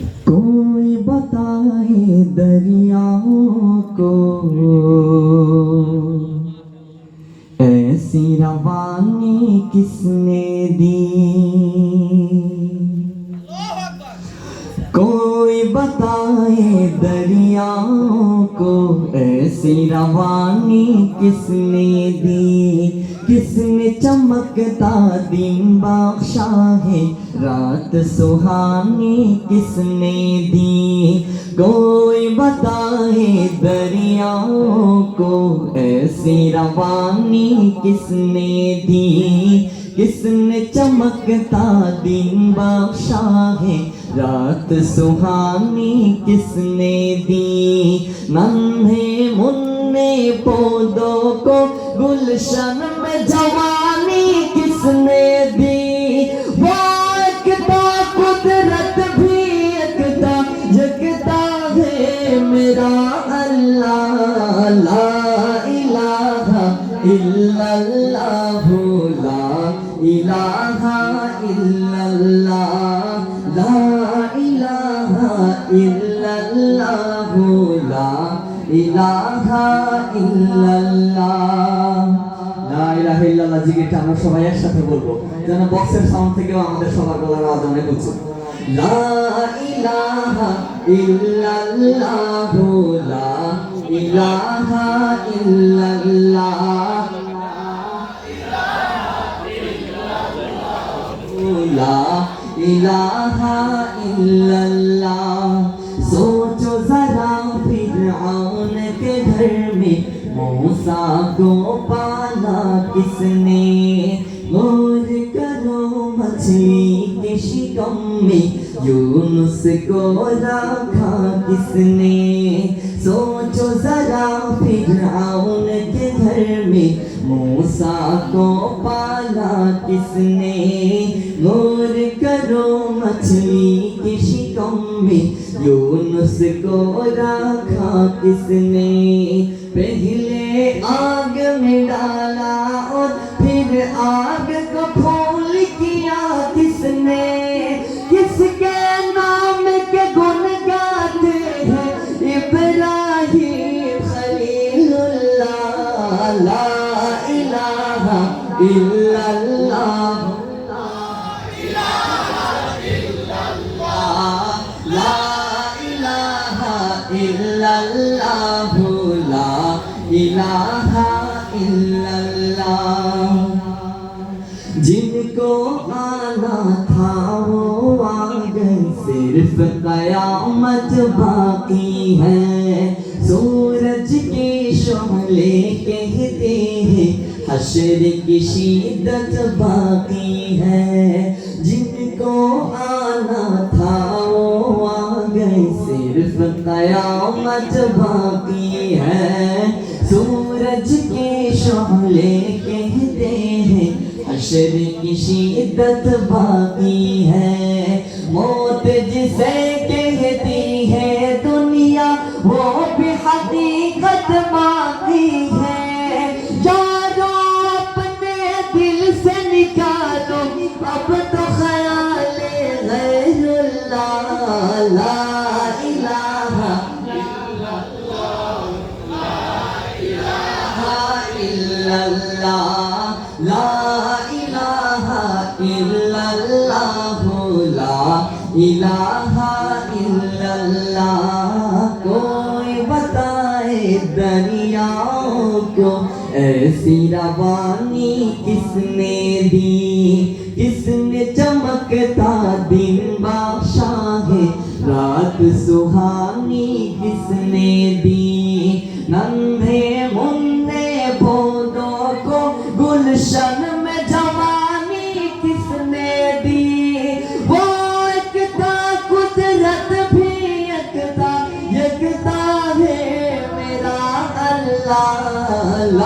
کوئی بتائے دریاؤں کو۔ ایسی روانی کس نے دی؟ کوئی بتائے دریاؤں کو۔ ایسی روانی کس نے دی؟ کس میں چمکتا دین بخشا ہے۔ رات سہانی کس نے دی؟ کوئی بتائے دریاؤں کو ایسی روانی کس نے دی؟ کس نے چمکتا دین بخشا ہے؟ رات سہانی کس نے دی؟ ننھے منہ پودوں کو گلشن میں جوانی کس نے دی؟ قدرت بھی ہے میرا اللہ۔ لا الہ الا اللہ، لا الہ الا اللہ۔ ইলাহা ইল্লাল্লাহ। লা ইলাহা ইল্লাল্লাহ আমরা সবাই একসাথে বলব। যেন বক্সের সাউন্ড থেকেও আমাদের সবার গলার موسا کو پالا کس نے مور کرو مچھلی کے شکم میں یونس کو رکھا کس نے سوچو ذرا فراؤن کے گھر میں موسا کو پالا کس نے مور کرو مچھلی کے شکم میں یونس کو رکھا کس نے پہلے ڈالا اور پھر آگ کو پھول کیا کس نے؟ کس کے نام کے گن گاتے ہیں؟ ابراہیم خلیل اللہ، لا الہ الا اللہ إله إلا الله لا إله الا اللہ جن کو آنا تھا وہ آ صرف قیامت باقی ہے سورج کے شعلے کہتے ہیں حشر کی شدت باقی ہے جن کو آنا تھا وہ آ صرف قیامت باقی ہے سورج کے شعلے کہتے ہیں، حشر کی شدت باقی ہے۔ موت جسے کہتی ہے دنیا، وہ بھی حقیقت باقی ہے۔ یارو اپنے دل سے نکالو، اب تو خیال غیر اللہ۔ الہ الا اللہ کوئی بتائے دریاؤں کو۔ ایسی روانی کس نے دی؟ کس نے چمکتا دن بادشاہ رات سہانی